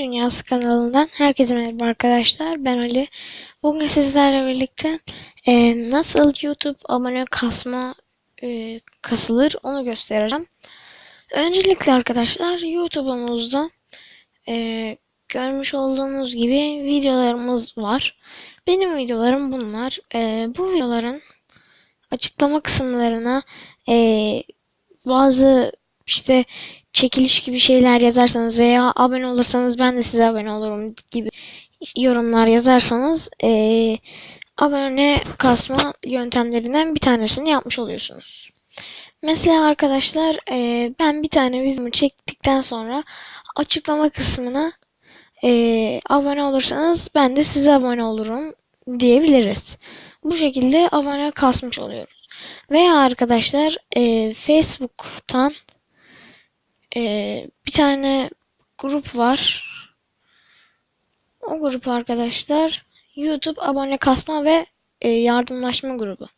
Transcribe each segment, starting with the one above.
Dünyası kanalından herkese merhaba arkadaşlar. Ben Ali. Bugün sizlerle birlikte e, nasıl YouTube abone kasma e, kasılır onu göstereceğim. Öncelikle arkadaşlar YouTube'umuzda e, görmüş olduğunuz gibi videolarımız var. Benim videolarım bunlar. E, bu videoların açıklama kısımlarına e, bazı işte çekiliş gibi şeyler yazarsanız veya abone olursanız ben de size abone olurum gibi yorumlar yazarsanız e, abone kasma yöntemlerinden bir tanesini yapmış oluyorsunuz. Mesela arkadaşlar e, ben bir tane videomu çektikten sonra açıklama kısmına e, abone olursanız ben de size abone olurum diyebiliriz. Bu şekilde abone kasmış oluyoruz. Veya arkadaşlar e, Facebook'tan e, bir tane grup var. O grup arkadaşlar YouTube abone kasma ve e, yardımlaşma grubu.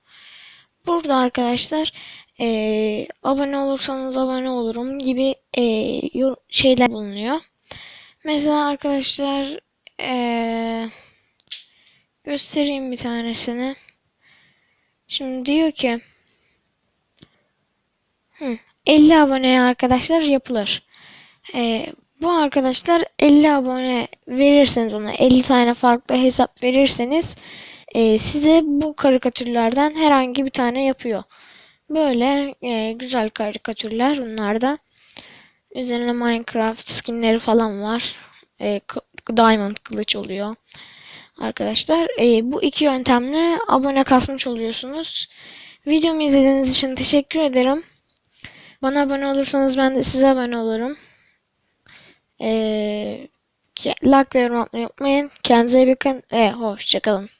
Burada arkadaşlar e, abone olursanız abone olurum gibi e, şeyler bulunuyor. Mesela arkadaşlar e, göstereyim bir tanesini. Şimdi diyor ki hı, 50 aboneye arkadaşlar yapılır. Ee, bu arkadaşlar 50 abone verirseniz ona 50 tane farklı hesap verirseniz e, size bu karikatürlerden herhangi bir tane yapıyor. Böyle e, güzel karikatürler bunlarda. Üzerine Minecraft skinleri falan var. E, Diamond kılıç oluyor. Arkadaşlar e, bu iki yöntemle abone kasmış oluyorsunuz. Videomu izlediğiniz için teşekkür ederim. Bana abone olursanız ben de size abone olurum. Ee, like ve yorum atmayı unutmayın. Kendinize iyi bakın. E, hoşçakalın.